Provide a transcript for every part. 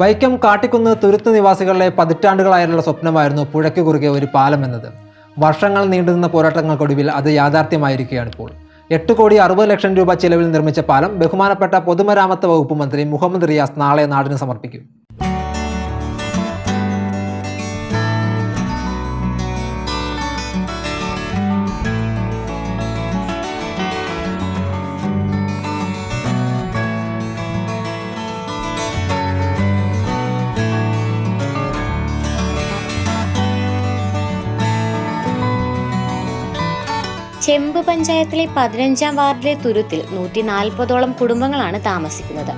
വൈക്കം കാട്ടിക്കുന്ന് തുരുത്ത് നിവാസികളുടെ പതിറ്റാണ്ടുകളായുള്ള സ്വപ്നമായിരുന്നു പുഴയ്ക്ക് കുറുകെ ഒരു പാലം എന്നത്. വർഷങ്ങൾ നീണ്ടുനിന്ന പോരാട്ടങ്ങൾക്കൊടുവിൽ അത് യാഥാർത്ഥ്യമായിരിക്കുകയാണ് ഇപ്പോൾ. എട്ട് കോടി അറുപത് ലക്ഷം രൂപ ചിലവിൽ നിർമ്മിച്ച പാലം ബഹുമാനപ്പെട്ട പൊതുമരാമത്ത് വകുപ്പ് മന്ത്രി മുഹമ്മദ് റിയാസ് നാളെ നാടിന് സമർപ്പിക്കും. ചെമ്പ് പഞ്ചായത്തിലെ പതിനഞ്ചാം വാർഡിലെ തുരുത്തിൽ നൂറ്റി നാൽപ്പതോളം കുടുംബങ്ങളാണ് താമസിക്കുന്നത്.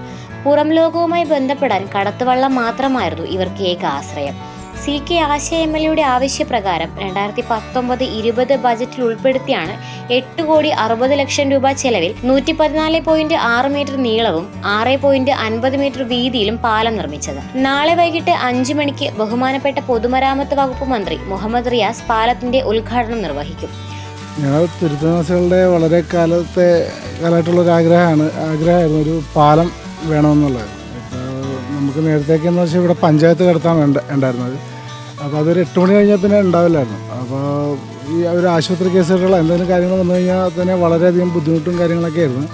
പുറം ലോകവുമായി ബന്ധപ്പെടാൻ കടത്തുവള്ളം മാത്രമായിരുന്നു ഇവർക്ക് ഏക ആശ്രയം. C K Asha M L എയുടെ ആവശ്യപ്രകാരം രണ്ടായിരത്തി പത്തൊമ്പത് ഇരുപത് ബജറ്റിൽ ഉൾപ്പെടുത്തിയാണ് എട്ട് കോടി അറുപത് ലക്ഷം രൂപ ചെലവിൽ നൂറ്റി പതിനാല് പോയിന്റ് ആറ് മീറ്റർ നീളവും ആറ് പോയിന്റ് അൻപത് മീറ്റർ വീതിയിലും പാലം നിർമ്മിച്ചത്. നാളെ വൈകിട്ട് അഞ്ചു മണിക്ക് ബഹുമാനപ്പെട്ട പൊതുമരാമത്ത് വകുപ്പ് മന്ത്രി മുഹമ്മദ് റിയാസ് പാലത്തിന്റെ ഉദ്ഘാടനം നിർവഹിക്കും. ഞങ്ങൾ തിരുത്തനാസികളുടെ വളരെ കാലത്തെ കാലമായിട്ടുള്ളൊരു ആഗ്രഹമാണ്. ആഗ്രഹമായിരുന്നു ഒരു പാലം വേണമെന്നുള്ളത്. നമുക്ക് നേരത്തേക്കെന്ന് വെച്ചാൽ ഇവിടെ പഞ്ചായത്ത് കിടത്താൻ വേണ്ട ഉണ്ടായിരുന്നത്. അപ്പോൾ അതൊരു എട്ട് മണി കഴിഞ്ഞാൽ പിന്നെ ഉണ്ടാവില്ലായിരുന്നു. അപ്പോൾ ഈ ഒരു ആശുപത്രി കേസുകളോ എന്തെങ്കിലും കാര്യങ്ങൾ വന്നു കഴിഞ്ഞാൽ തന്നെ വളരെയധികം ബുദ്ധിമുട്ടും കാര്യങ്ങളൊക്കെ ആയിരുന്നു.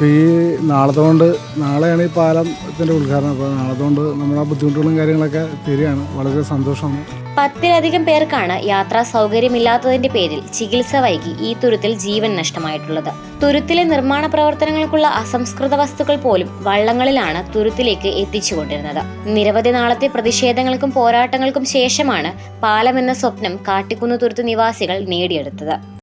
അപ്പോൾ ഈ നാളത്തെ കൊണ്ട് നാളെയാണ് ഈ പാലത്തിന്റെ ഉദ്ഘാടനം. അപ്പോൾ നാളത്തെ കൊണ്ട് നമ്മുടെ ബുദ്ധിമുട്ടുകളും കാര്യങ്ങളൊക്കെ തരികയാണ്. വളരെ സന്തോഷമാണ്. പത്തിലധികം പേർക്കാണ് യാത്രാ സൗകര്യമില്ലാത്തതിന്റെ പേരിൽ ചികിത്സ വൈകി ഈ തുരുത്തിൽ ജീവൻ നഷ്ടമായിട്ടുള്ളത്. തുരുത്തിലെ നിർമ്മാണ പ്രവർത്തനങ്ങൾക്കുള്ള അസംസ്കൃത വസ്തുക്കൾ പോലും വള്ളങ്ങളിലാണ് തുരുത്തിലേക്ക് എത്തിച്ചുകൊണ്ടിരുന്നത്. നിരവധി നാളത്തെ പ്രതിഷേധങ്ങൾക്കും പോരാട്ടങ്ങൾക്കും ശേഷമാണ് പാലം എന്ന സ്വപ്നം കാട്ടിക്കുന്ന് തുരുത്ത് നിവാസികൾ നേടിയെടുത്തത്.